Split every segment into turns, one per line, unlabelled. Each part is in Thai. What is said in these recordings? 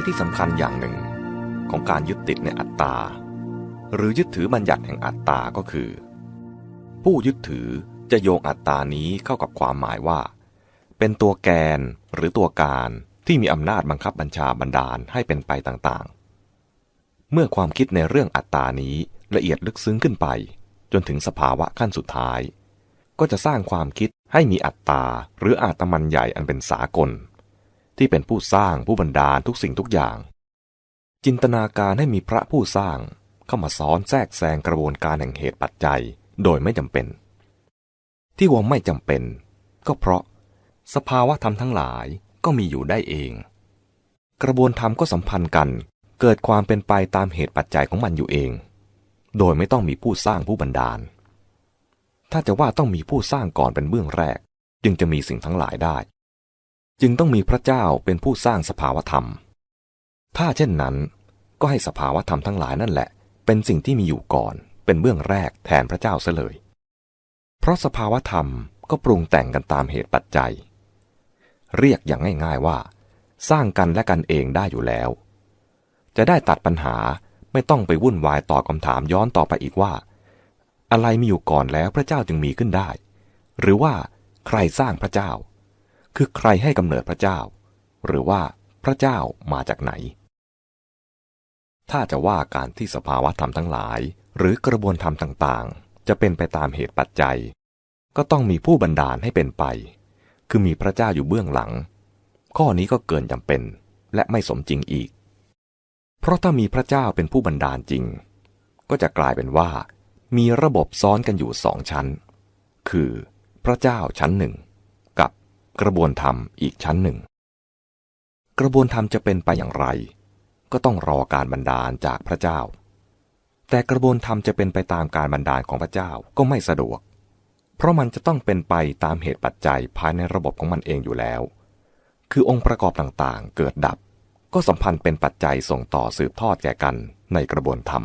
ายที่สำคัญอย่างหนึ่ง ของการยึดติดในอัตตา หรือยึดถือบัญญัติแห่งอัตตาก็คือ ผู้ยึดถือจะโยงอัตตานี้เข้ากับความหมายว่า เป็นตัวแกนหรือตัวการที่มีอำนาจบังคับบัญชาบันดาลให้เป็นไปต่างๆ เมื่อความคิดในเรื่องอัตตานี้ละเอียดลึกซึ้งขึ้นไป จนถึงสภาวะขั้นสุดท้าย ก็จะสร้างความคิดให้มีอัตตาหรืออาตมันใหญ่อันเป็นสากล ที่เป็นผู้สร้างผู้บันดาลทุกสิ่งทุกอย่าง จินตนาการให้มีพระผู้สร้างเข้ามาซ้อนแทรกแซงกระบวนการแห่งเหตุปัจจัยโดยไม่จำเป็น ที่ว่าไม่จำเป็น ก็เพราะสภาวะธรรมทั้งหลายก็มีอยู่ได้เอง กระบวนธรรมก็สัมพันธ์กัน เกิดความเป็นไปตามเหตุปัจจัยของมันอยู่เอง โดยไม่ต้องมีผู้สร้างผู้บันดาล ถ้าจะว่าต้องมีผู้สร้างก่อนเป็นเบื้องแรก จึงจะมีสิ่งทั้งหลายได้ จึงต้องมีพระเจ้าเป็นผู้สร้างสภาวธรรม ถ้าเช่นนั้น ก็ให้สภาวธรรมทั้งหลายนั่นแหละ เป็นสิ่งที่มีอยู่ก่อน เป็นเบื้องแรกแทนพระเจ้าเสเลย เพราะสภาวธรรมก็ปรุงแต่งกันตามเหตุปัจจัย เรียกอย่างง่ายๆว่า สร้างกันและกันเองได้อยู่แล้ว จะได้ตัดปัญหาไม่ต้องไปวุ่นวายตอบคำถามย้อนต่อไปอีกว่า อะไรมีอยู่ก่อนแล้วพระเจ้าจึงมีขึ้นได้ หรือว่าใครสร้างพระเจ้า คือใครให้กำเนิดพระเจ้า หรือว่าพระเจ้ามาจากไหน ถ้าจะว่าการที่สภาวะธรรมทั้งหลาย หรือกระบวนธรรมต่างๆ จะเป็นไปตามเหตุปัจจัย ก็ต้องมีผู้บันดาลให้เป็นไป คือมีพระเจ้าอยู่เบื้องหลัง ข้อนี้ก็เกินจำเป็นและไม่สมจริงอีก เพราะถ้ามีพระเจ้าเป็นผู้บันดาลจริง ก็จะกลายเป็นว่า มีระบบซ้อนกันอยู่สองชั้น คือพระเจ้าชั้นหนึ่ง กระบวนธรรมอีกชั้นหนึ่ง กระบวนธรรมจะเป็นไปอย่างไร ก็ต้องรอการบันดาลจากพระเจ้า แต่กระบวนธรรมจะเป็นไปตามการบันดาลของพระเจ้าก็ไม่สะดวก เพราะมันจะต้องเป็นไปตามเหตุปัจจัยภายในระบบของมันเองอยู่แล้ว คือองค์ประกอบต่างๆ เกิดดับ ก็สัมพันธ์เป็นปัจจัยส่งต่อสืบทอดแก่กันในกระบวนธรรม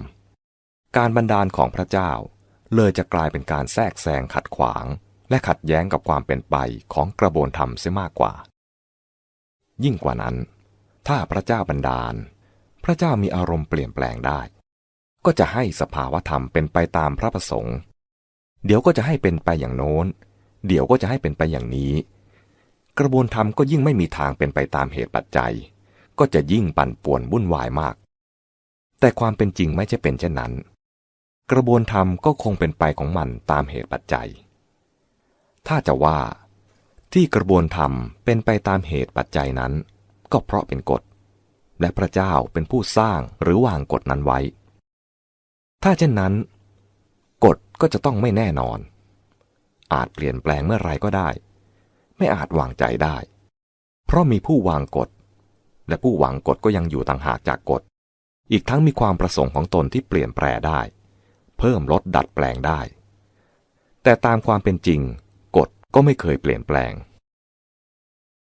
การบันดาลของพระเจ้าเลยจะกลายเป็นการแทรกแซงขัดขวาง และขัดแย้งกับความเป็นไปของกระบวนธรรมเสียมากกว่า ยิ่งกว่านั้น ถ้าพระเจ้าบันดาล พระเจ้ามีอารมณ์เปลี่ยนแปลงได้ ก็จะให้สภาวธรรมเป็นไปตามพระประสงค์ เดี๋ยวก็จะให้เป็นไปอย่างโน้น เดี๋ยวก็จะให้เป็นไปอย่างนี้ กระบวนธรรมก็ยิ่งไม่มีทางเป็นไปตามเหตุปัจจัย ก็จะยิ่งปั่นป่วนวุ่นวายมาก แต่ความเป็นจริงไม่ใช่เป็นเช่นนั้น กระบวนธรรมก็คงเป็นไปของมันตามเหตุปัจจัย ถ้าจะว่า ที่กระบวนธรรมเป็นไปตามเหตุปัจจัยนั้น ก็เพราะเป็นกฎ และพระเจ้าเป็นผู้สร้างหรือวางกฎนั้นไว้ ถ้าเช่นนั้น กฎก็จะต้องไม่แน่นอน อาจเปลี่ยนแปลงเมื่อไรก็ได้ ไม่อาจวางใจได้ เพราะมีผู้วางกฎ และผู้วางกฎก็ยังอยู่ต่างหากจากกฎ อีกทั้งมีความประสงค์ของตนที่เปลี่ยนแปลได้ เพิ่มลดดัดแปลงได้แต่ตามความเป็นจริง ก็ไม่เคยเปลี่ยนแปลง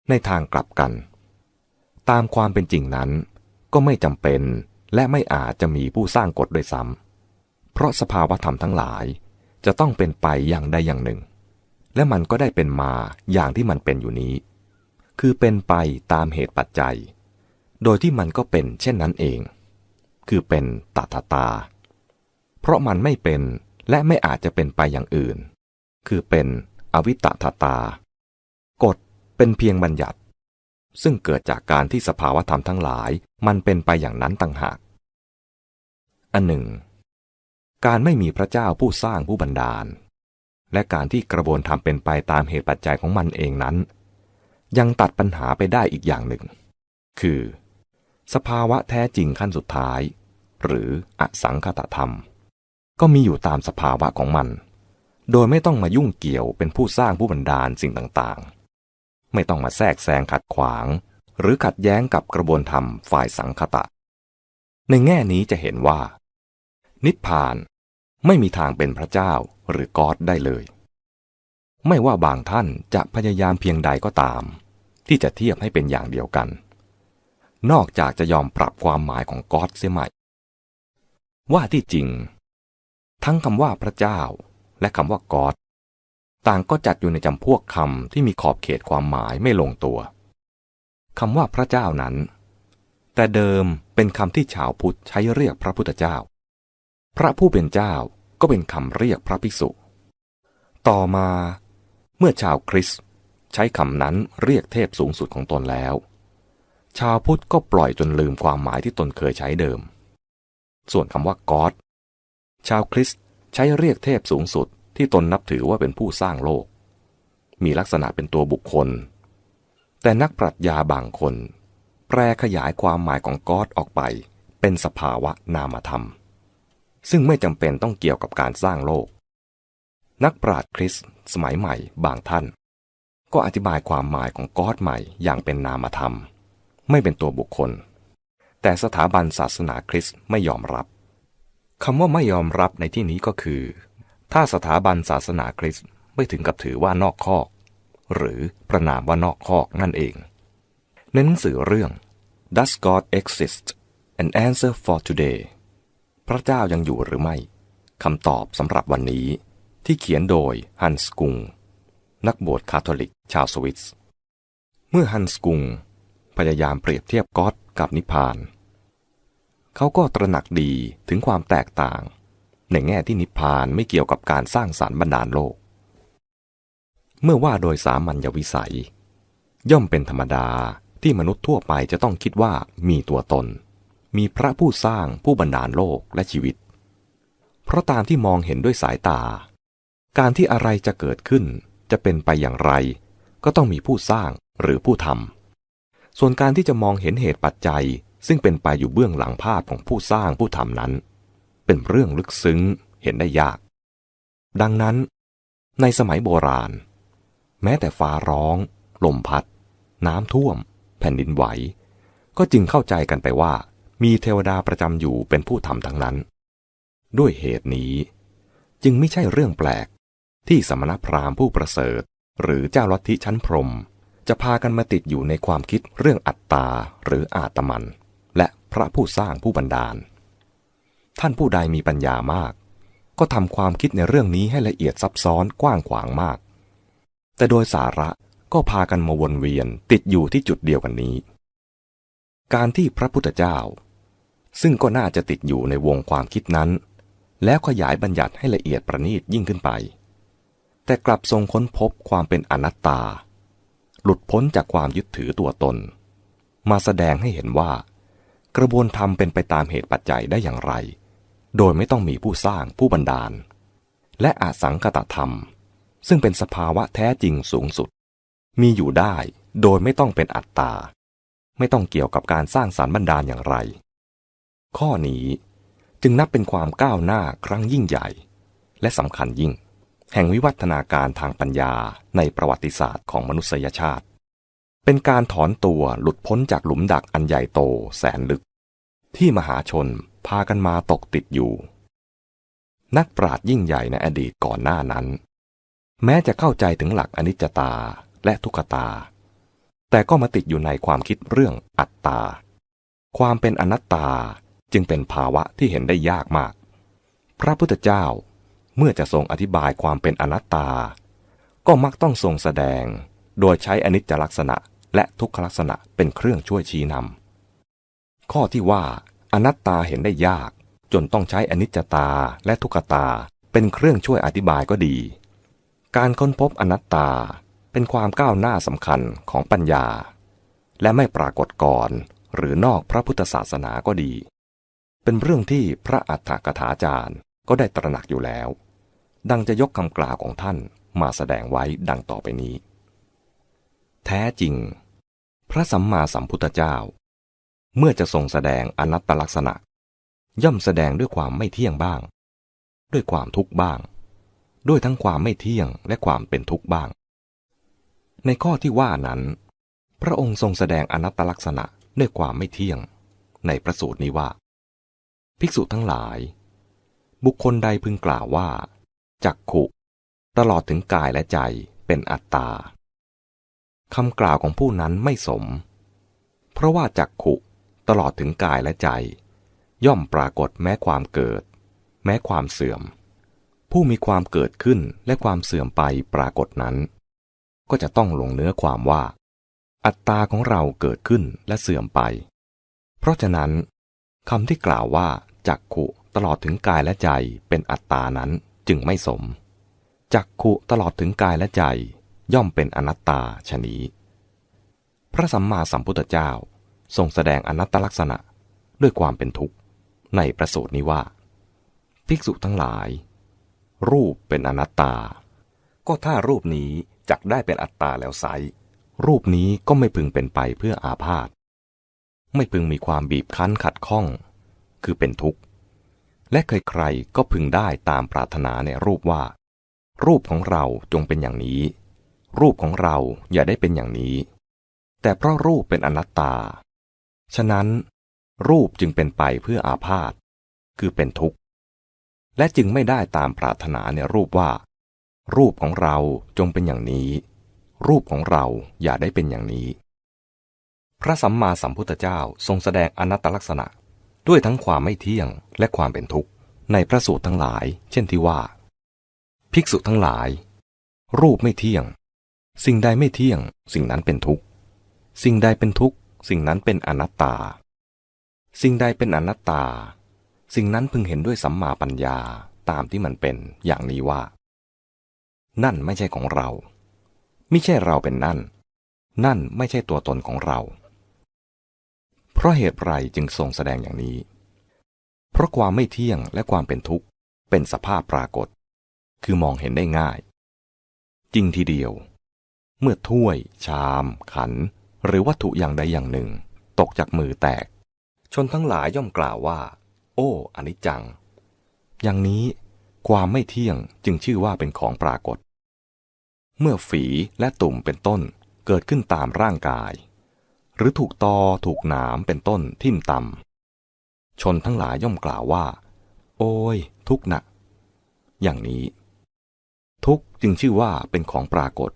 ในทางกลับกัน ตามความเป็นจริงนั้น ก็ไม่จำเป็นและไม่อาจจะมีผู้สร้างกฎด้วยซ้ำเพราะสภาวธรรมทั้งหลายจะต้องเป็นไปอย่างใดอย่างหนึ่ง และมันก็ได้เป็นมาอย่างที่มันเป็นอยู่นี้ คือเป็นไปตามเหตุปัจจัย โดยที่มันก็เป็นเช่นนั้นเอง คือเป็นตถาตา เพราะมันไม่เป็นและไม่อาจจะเป็นไปอย่างอื่น คือเป็น อวิตตถาตา กฎเป็นเพียงบัญญัติ ซึ่งเกิดจากการที่สภาวธรรมทั้งหลายมันเป็นไปอย่างนั้นต่างหาก อันหนึ่ง การไม่มีพระเจ้าผู้สร้างผู้บันดาล และการที่กระบวนธรรเป็นไปตามเหตุปัจจัยของมันเองนั้น ยังตัดปัญหาไปได้อีกอย่างหนึ่ง คือ สภาวะแท้จริงขั้นสุดท้าย หรืออสังคตธรรม ก็มีอยู่ตามสภาวะของมัน โดยไม่ต้องมายุ่งเกี่ยวเป็นผู้สร้างผู้บันดาลสิ่งต่างๆ ไม่ต้องมาแทรกแซงขัดขวาง หรือขัดแย้งกับกระบวนธรรมฝ่ายสังคตะ ในแง่นี้จะเห็นว่า นิพพานไม่มีทางเป็นพระเจ้าหรือกอดได้เลย ไม่ว่าบางท่านจะพยายามเพียงใดก็ตาม ที่จะเทียบให้เป็นอย่างเดียวกัน นอกจากจะยอมปรับความหมายของกอดเสียใหม่ ว่าที่จริง ทั้งคำว่าพระเจ้า และคำว่ากอดต่างก็จัดอยู่ในจำพวกคำที่มีขอบเขตความหมายไม่ลงตัวคำว่าพระเจ้านั้น แต่เดิมเป็นคำที่ชาวพุทธใช้เรียกพระพุทธเจ้า พระผู้เป็นเจ้าก็เป็นคำเรียกพระภิกษุ ต่อมาเมื่อชาวคริสต์ใช้คำนั้นเรียกเทพสูงสุดของตนแล้ว ชาวพุทธก็ปล่อยจนลืมความหมายที่ตนเคยใช้เดิม ส่วนคำว่า God ชาวคริสต์ ใช้เรียกเทพสูงสุดที่ตนนับถือว่าเป็นผู้สร้างโลก มีลักษณะเป็นตัวบุคคล แต่นักปรัชญาบางคน แปลขยายความหมายของกอดออกไป เป็นสภาวะนามธรรม ซึ่งไม่จำเป็นต้องเกี่ยวกับการสร้างโลก นักปราชญ์คริสต์สมัยใหม่บางท่าน ก็อธิบายความหมายของกอดใหม่อย่างเป็นนามธรรม ไม่เป็นตัวบุคคล แต่สถาบันศาสนาคริสต์ไม่ยอมรับ คำว่าไม่ยอมรับในที่นี้ก็คือ ถ้าสถาบันศาสนาคริสต์ไม่ถึงกับถือว่านอกคอก หรือประนามว่านอกคอกนั่นเองในหนังสือเรื่อง Does God Exist An Answer for Today พระเจ้ายังอยู่หรือไม่คำตอบสำหรับวันนี้ ที่เขียนโดยฮันส์กุง นักบวชคาทอลิกชาวสวิตเมื่อฮันส์กุง พยายามเปรียบเทียบก็อดกับนิพพาน เขาก็ตระหนักดีถึงความแตกต่าง ในแง่ที่นิพพานไม่เกี่ยวกับการสร้างสารรค์บรรดาลโลก เมื่อว่าโดยสามัญญวิสัย ย่อมเป็นธรรมดาที่มนุษย์ทั่วไปจะต้องคิดว่ามีตัวตน มีพระผู้สร้างผู้บรรดาลโลกและชีวิต เพราะตามที่มองเห็นด้วยสายตา การที่อะไรจะเกิดขึ้นจะเป็นไปอย่างไร ก็ต้องมีผู้สร้างหรือผู้ทำส่วนการที่จะมองเห็นเหตุปัจจัย ซึ่งเป็นไปอยู่เบื้องหลังภาพของผู้สร้างผู้ทำนั้น เป็นเรื่องลึกซึ้งเห็นได้ยาก ดังนั้น ในสมัยโบราณ แม้แต่ฟ้าร้อง ลมพัด น้ำท่วม แผ่นดินไหว ก็จึงเข้าใจกันไปว่า มีเทวดาประจำอยู่เป็นผู้ทำทั้งนั้น ด้วยเหตุนี้ จึงไม่ใช่เรื่องแปลก ที่สมณพราหมณ์ผู้ประเสริฐ หรือเจ้าลัทธิชั้นพรมจะพากันมาติดอยู่ในความคิดเรื่องอัตตาหรืออาตมัน ระผู้สร้างผู้บันดาล ท่านผู้ใดมีปัญญามาก ก็ทำความคิดในเรื่องนี้ให้ละเอียดซับซ้อนกว้างขวางมาก แต่โดยสาระก็พากันมาวนเวียนติดอยู่ที่จุดเดียวกันนี้ การที่พระพุทธเจ้า ซึ่งก็น่าจะติดอยู่ในวงความคิดนั้น แล้วขยายบัญญัติให้ละเอียดประณีตยิ่งขึ้นไป แต่กลับทรงค้นพบความเป็นอนัตตา หลุดพ้นจากความยึดถือตัวตน มาแสดงให้เห็นว่า กระบวนธรรมเป็นไปตามเหตุปัจจัยได้อย่างไร โดยไม่ต้องมีผู้สร้างผู้บันดาล และอาสังกตธรรม ซึ่งเป็นสภาวะแท้จริงสูงสุด มีอยู่ได้โดยไม่ต้องเป็นอัตตา ไม่ต้องเกี่ยวกับการสร้างสารบันดาลอย่างไร ข้อนี้จึงนับเป็นความก้าวหน้าครั้งยิ่งใหญ่ และสำคัญยิ่ง แห่งวิวัฒนาการทางปัญญาในประวัติศาสตร์ของมนุษยชาติ เป็นการถอนตัวหลุดพ้นจากหลุมดักอันใหญ่โตแสนลึก ที่มหาชนพากันมาตกติดอยู่ นักปราชญ์ยิ่งใหญ่ในอดีตก่อนหน้านั้น แม้จะเข้าใจถึงหลักอนิจจตาและทุกตา แต่ก็มาติดอยู่ในความคิดเรื่องอัตตา ความเป็นอนัตตาจึงเป็นภาวะที่เห็นได้ยากมาก พระพุทธเจ้าเมื่อจะทรงอธิบายความเป็นอนัตตา ก็มักต้องทรงแสดงโดยใช้อนิจจลักษณะ และทุกขลักษณะเป็นเครื่องช่วยชี้นำ ข้อที่ว่า อนัตตาเห็นได้ยาก จนต้องใช้อนิจจตาและทุกตา เป็นเครื่องช่วยอธิบายก็ดี การค้นพบอนัตตาเป็นความก้าวหน้าสำคัญของปัญญา และไม่ปรากฏก่อนหรือนอกพระพุทธศาสนาก็ดี เป็นเรื่องที่พระอัฏฐกถาจารย์ก็ได้ตระหนักอยู่แล้ว ดังจะยกคำกล่าวของท่านมาแสดงไว้ดังต่อไปนี้ แท้จริง พระสัมมาสัมพุทธเจ้า เมื่อจะทรงแสดงอนัตตลักษณะ ย่อมแสดงด้วยความไม่เที่ยงบ้าง ด้วยความทุกข์บ้าง ด้วยทั้งความไม่เที่ยงและความเป็นทุกข์บ้าง ในข้อที่ว่านั้น พระองค์ทรงแสดงอนัตตลักษณะด้วยความไม่เที่ยง ในประสูตรนี้ว่า ภิกษุทั้งหลาย บุคคลใดพึงกล่าวว่าจักขุ ตลอดถึงกายและใจเป็นอัตตา คำกล่าวของผู้นั้นไม่สม เพราะว่าจักขุตลอดถึงกายและใจ ย่อมปรากฏแม้ความเกิด แม้ความเสื่อม ผู้มีความเกิดขึ้นและความเสื่อมไปปรากฏนั้น ก็จะต้องลงเนื้อความว่า อัตตาของเราเกิดขึ้นและเสื่อมไป เพราะฉะนั้นคำที่กล่าวว่าจักขุตลอดถึงกายและใจเป็นอัตตานั้นจึงไม่สม จักขุตลอดถึงกายและใจ ย่อมเป็นอนัตตาชนี้ พระสัมมาสัมพุทธเจ้าทรงแสดงอนัตตลักษณะด้วยความเป็นทุกข์ในประสูตรนี้ว่า ภิกษุทั้งหลาย รูปเป็นอนัตตา ก็ถ้ารูปนี้จักได้เป็นอัตตาแล้วไซรูปนี้ก็ไม่พึงเป็นไปเพื่ออาพาธไม่พึงมีความบีบคั้นขัดข้อง คือเป็นทุกข์ และใครๆก็พึงได้ตามปรารถนาในรูปว่า รูปของเราจงเป็นอย่างนี้ รูปของเราอย่าได้เป็นอย่างนี้ แต่เพราะรูปเป็นอนัตตา ฉะนั้นรูปจึงเป็นไปเพื่ออาพาธ คือเป็นทุกข์ และจึงไม่ได้ตามปรารถนาในรูปว่า รูปของเราจงเป็นอย่างนี้ รูปของเราอย่าได้เป็นอย่างนี้ พระสัมมาสัมพุทธเจ้าทรงแสดงอนัตตลักษณะด้วยทั้งความไม่เที่ยงและความเป็นทุกข์ในพระสูตรทั้งหลาย เช่นที่ว่า ภิกษุทั้งหลาย รูปไม่เที่ยง สิ่งใดไม่เที่ยง สิ่งนั้นเป็นทุกข์ สิ่งใดเป็นทุกข์ สิ่งนั้นเป็นอนัตตา สิ่งใดเป็นอนัตตา สิ่งนั้นพึงเห็นด้วยสัมมาปัญญาตามที่มันเป็นอย่างนี้ว่า นั่นไม่ใช่ของเรา ไม่ใช่เราเป็นนั่น นั่นไม่ใช่ตัวตนของเรา เพราะเหตุไรจึงทรงแสดงอย่างนี้ เพราะความไม่เที่ยงและความเป็นทุกข์ เป็นสภาพปรากฏ คือมองเห็นได้ง่าย จริงทีเดียว เมื่อถ้วย ชาม ขัน หรือวัตถุอย่างใดอย่างหนึ่ง ตกจากมือแตก ชนทั้งหลายย่อมกล่าวว่า โอ้อนิจจัง อย่างนี้ความไม่เที่ยงจึงชื่อว่าเป็นของปรากฏ เมื่อฝีและตุ่มเป็นต้นเกิดขึ้นตามร่างกาย หรือถูกตอถูกหนามเป็นต้นทิ่มตำชนทั้งหลายย่อมกล่าวว่า โอ้ย ทุกข์หนัก อย่างนี้ ทุกจึงชื่อว่าเป็นของปรากฏ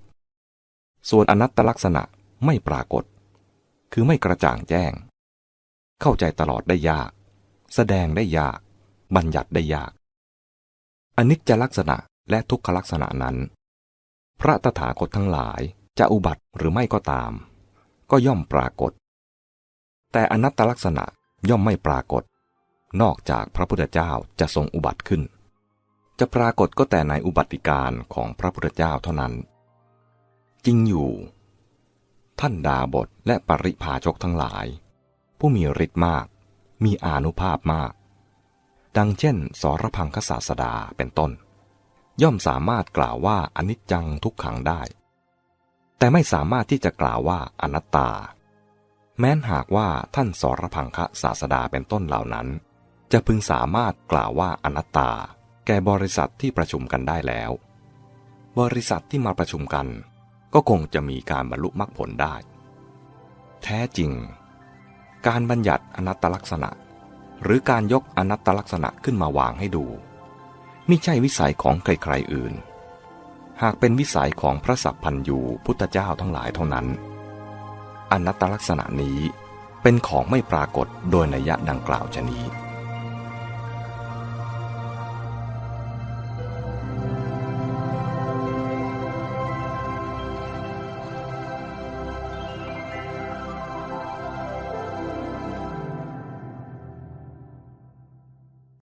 ส่วนอนัตตลักษณะไม่ปรากฏ คือไม่กระจ่างแจ้ง เข้าใจตลอดได้ยาก แสดงได้ยาก บัญญัติได้ยาก อนิจจลักษณะและทุกขลักษณะนั้น พระตถาคตทั้งหลายจะอุบัติหรือไม่ก็ตาม ก็ย่อมปรากฏ แต่อนัตตลักษณะย่อมไม่ปรากฏ นอกจากพระพุทธเจ้าจะทรงอุบัติขึ้น จะปรากฏก็แต่ในอุบัติการของพระพุทธเจ้าเท่านั้น จริงอยู่ ท่านดาบทและปริพาชกทั้งหลาย ผู้มีฤทธิ์มาก มีอานุภาพมาก ดังเช่น สรพังคศาสดาเป็นต้น ย่อมสามารถกล่าวว่าอนิจจังทุกขังได้ แต่ไม่สามารถที่จะกล่าวว่าอนัตตา แม้นหากว่าท่านสรพังคศาสดาเป็นต้นเหล่านั้น จะพึงสามารถกล่าวว่าอนัตตา แก่บริษัทที่ประชุมกันได้แล้ว บริษัทที่มาประชุมกัน ก็คงจะมีการบรรลุมรรคผลได้ แท้จริง การบัญญัติอนัตตลักษณะ หรือการยกอนัตตลักษณะขึ้นมาวางให้ดูไม่ใช่วิสัยของใครๆอื่น หากเป็นวิสัยของพระสัพพันยูพุทธเจ้าทั้งหลายเท่านั้น อนัตตลักษณะนี้เป็นของไม่ปรากฏโดยนัยยะดังกล่าวชนี้